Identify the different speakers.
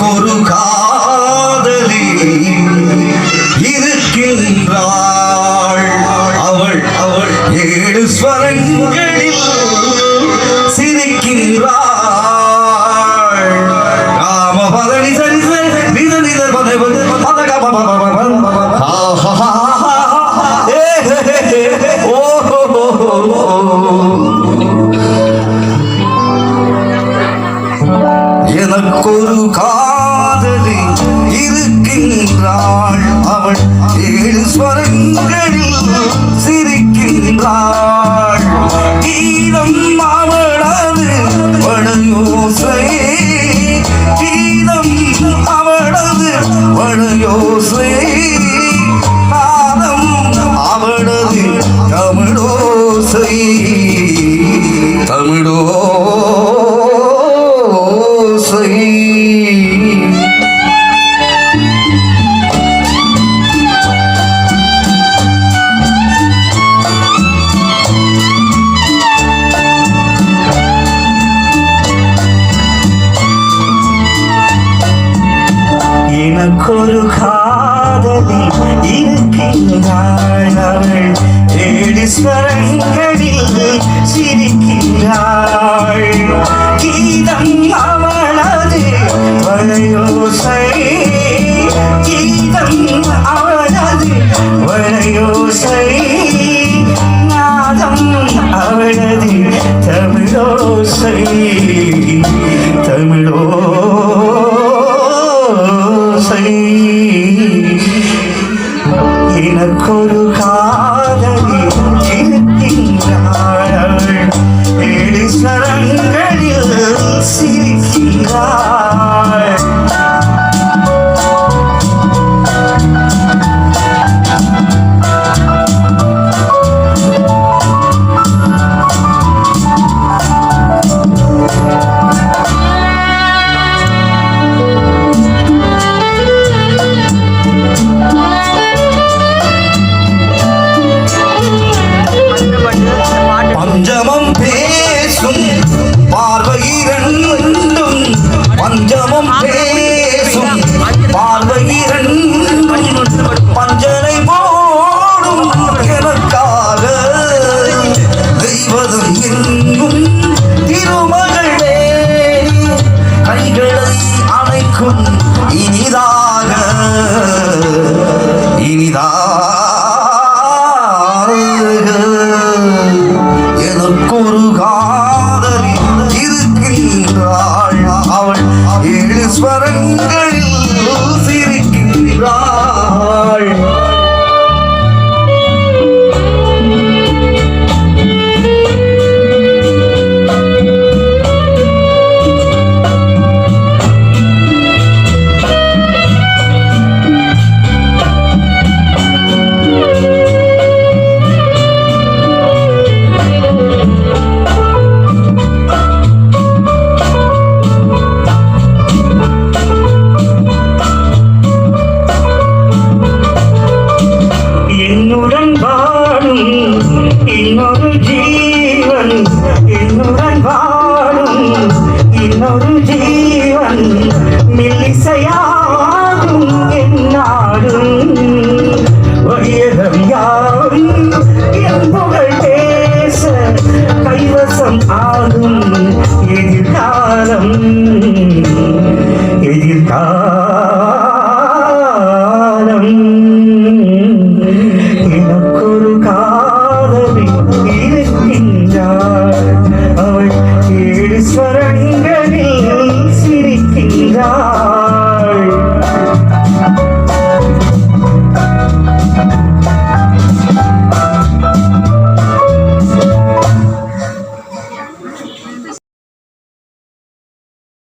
Speaker 1: எனக்கொரு காதலி இருக்கின்றாள். அவள் அவள் ஏழு ஸ்வரங்களில் சிரிக்கின்றாள். ராம பதனி சரி சரி. நித நித பத பத பத க ப ஏழு ஸ்வரங்களில் சிரிக்கின்றாள் கீதம் அவளது வளையோசை கீதம் அவளது வளையோசை நாதம் அவளது தமிழோசை. தமிழோ எனக்கொரு காதலி இருக்கின்றாள் அவள் ஏழு ஸ்வரங்களில் சிரிக்கின்றாள் கீதம் அவளது வளையோசை கீதம் அவளது வளையோசை நாதம் அவளது தமிழோசை ஆசை. எனக்கொரு காதலி இருக்கின்றாள் ക്ഷമം அவள் ஏழு ஸ்வரங்களில் சிரிக்கின்றாள். என்னுடன் வாழும் இன்னொரு ஜீவன் என்னுடன் வாழும் இன்னொரு ஜீவன் மில்லிசையாகும் என்னாடும் வயதம்